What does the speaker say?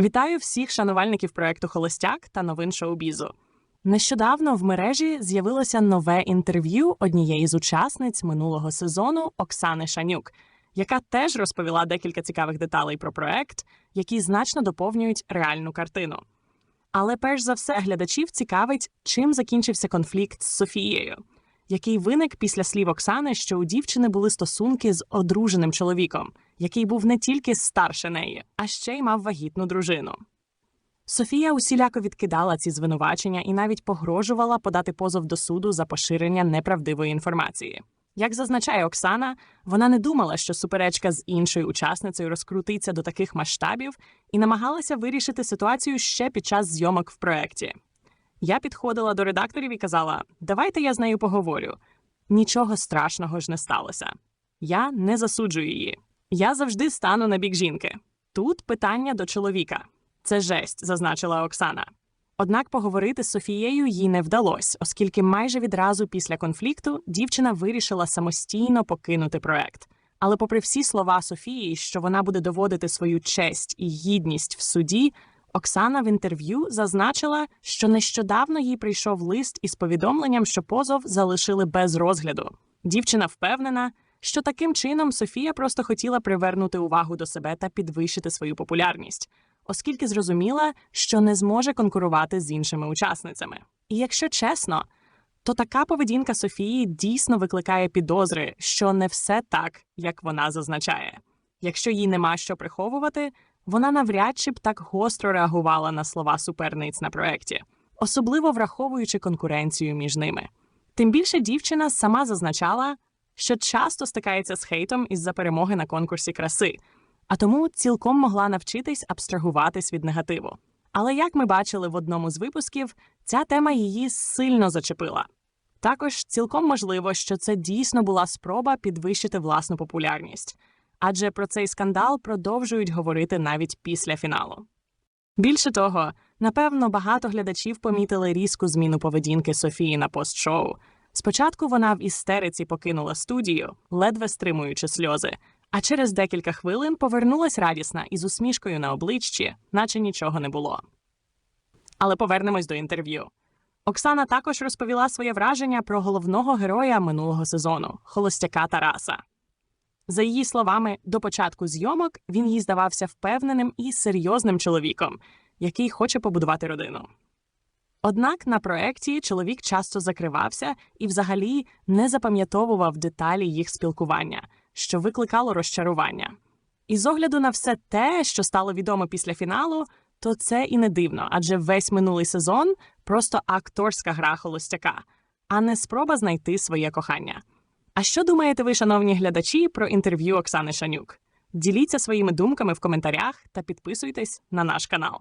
Вітаю всіх шанувальників проекту Холостяк та новин шоу-бізу. Нещодавно в мережі з'явилося нове інтерв'ю однієї з учасниць минулого сезону Оксани Шанюк, яка теж розповіла декілька цікавих деталей про проект, які значно доповнюють реальну картину. Але перш за все глядачів цікавить, чим закінчився конфлікт з Софією, який виник після слів Оксани, що у дівчини були стосунки з одруженим чоловіком, який був не тільки старше неї, а ще й мав вагітну дружину. Софія усіляко відкидала ці звинувачення і навіть погрожувала подати позов до суду за поширення неправдивої інформації. Як зазначає Оксана, вона не думала, що суперечка з іншою учасницею розкрутиться до таких масштабів і намагалася вирішити ситуацію ще під час зйомок в проєкті. Я підходила до редакторів і казала: давайте я з нею поговорю. Нічого страшного ж не сталося. Я не засуджую її. Я завжди стану на бік жінки. Тут питання до чоловіка. Це жесть, зазначила Оксана. Однак поговорити з Софією їй не вдалося, оскільки майже відразу після конфлікту дівчина вирішила самостійно покинути проект. Але, попри всі слова Софії, що вона буде доводити свою честь і гідність в суді, Оксана в інтерв'ю зазначила, що нещодавно їй прийшов лист із повідомленням, що позов залишили без розгляду. Дівчина впевнена, що таким чином Софія просто хотіла привернути увагу до себе та підвищити свою популярність, оскільки зрозуміла, що не зможе конкурувати з іншими учасницями. І якщо чесно, то така поведінка Софії дійсно викликає підозри, що не все так, як вона зазначає. Якщо їй нема що приховувати, вона навряд чи б так гостро реагувала на слова суперниць на проєкті, особливо враховуючи конкуренцію між ними. Тим більше дівчина сама зазначала, що часто стикається з хейтом із-за перемоги на конкурсі краси, а тому цілком могла навчитись абстрагуватись від негативу. Але як ми бачили в одному з випусків, ця тема її сильно зачепила. Також цілком можливо, що це дійсно була спроба підвищити власну популярність, адже про цей скандал продовжують говорити навіть після фіналу. Більше того, напевно, багато глядачів помітили різку зміну поведінки Софії на постшоу. Спочатку вона в істериці покинула студію, ледве стримуючи сльози, а через декілька хвилин повернулась радісна із усмішкою на обличчі, наче нічого не було. Але повернемось до інтерв'ю. Оксана також розповіла своє враження про головного героя минулого сезону холостяка Тараса. За її словами, до початку зйомок він їй здавався впевненим і серйозним чоловіком, який хоче побудувати родину. Однак на проєкті чоловік часто закривався і взагалі не запам'ятовував деталі їх спілкування, що викликало розчарування. І з огляду на все те, що стало відомо після фіналу, то це і не дивно, адже весь минулий сезон просто акторська гра холостяка, а не спроба знайти своє кохання. А що думаєте ви, шановні глядачі, про інтерв'ю Оксани Шанюк? Діліться своїми думками в коментарях та підписуйтесь на наш канал.